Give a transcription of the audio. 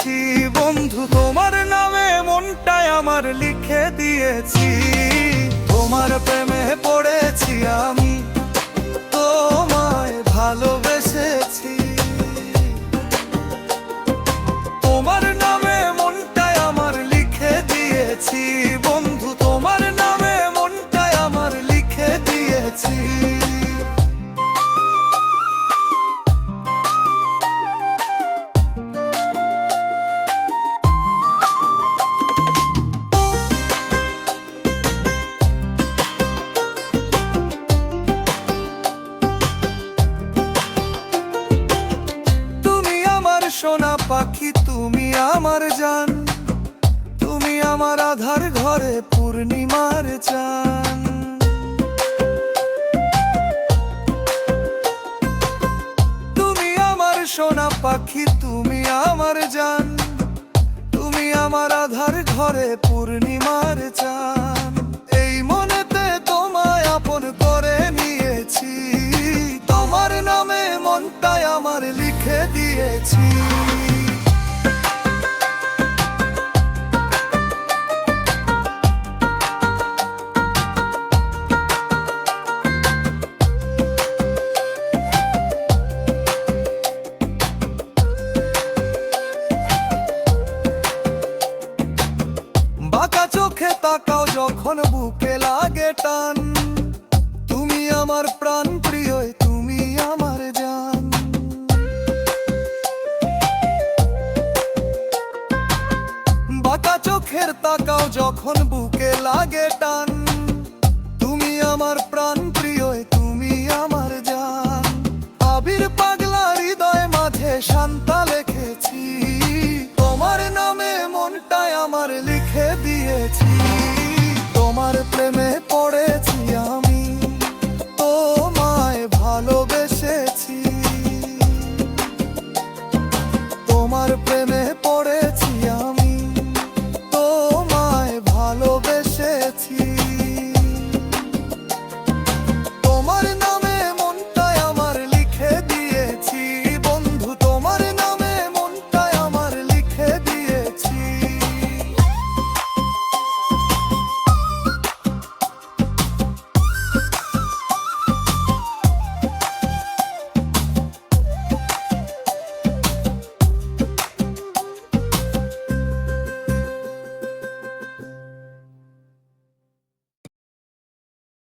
দিয়েছি। বন্ধু তোমার নামে মনটায় আমার লিখে দিয়েছি। তোমার প্রেমে পড়েছি আমি। তুমি আমার জান, তুমি আমার আধার ঘরে পূর্ণিমার চান। তুমি আমার সোনা পাখি, তুমি আমার জান, তুমি আমার আধার ঘরে পূর্ণিমার চান। এই মনেতে তোমায় আপন করে নিয়েছি, তোমার নামে মনটায় আমার লিখে দিয়েছি। দাও যখন বুকে লাগে টান। তুমি আমার প্রাণ প্রিয়, তুমি আমার জান। বাঁকা চোখের তাকাও যখন বুকে লাগে টান। তুমি আমার প্রাণ প্রিয়, তুমি আমার জান। আবির পাগলা হৃদয় মাঝে শান্তা লেখেছি। তোমার নামে মনটায় আমার লিখে দিয়েছি। the prometo.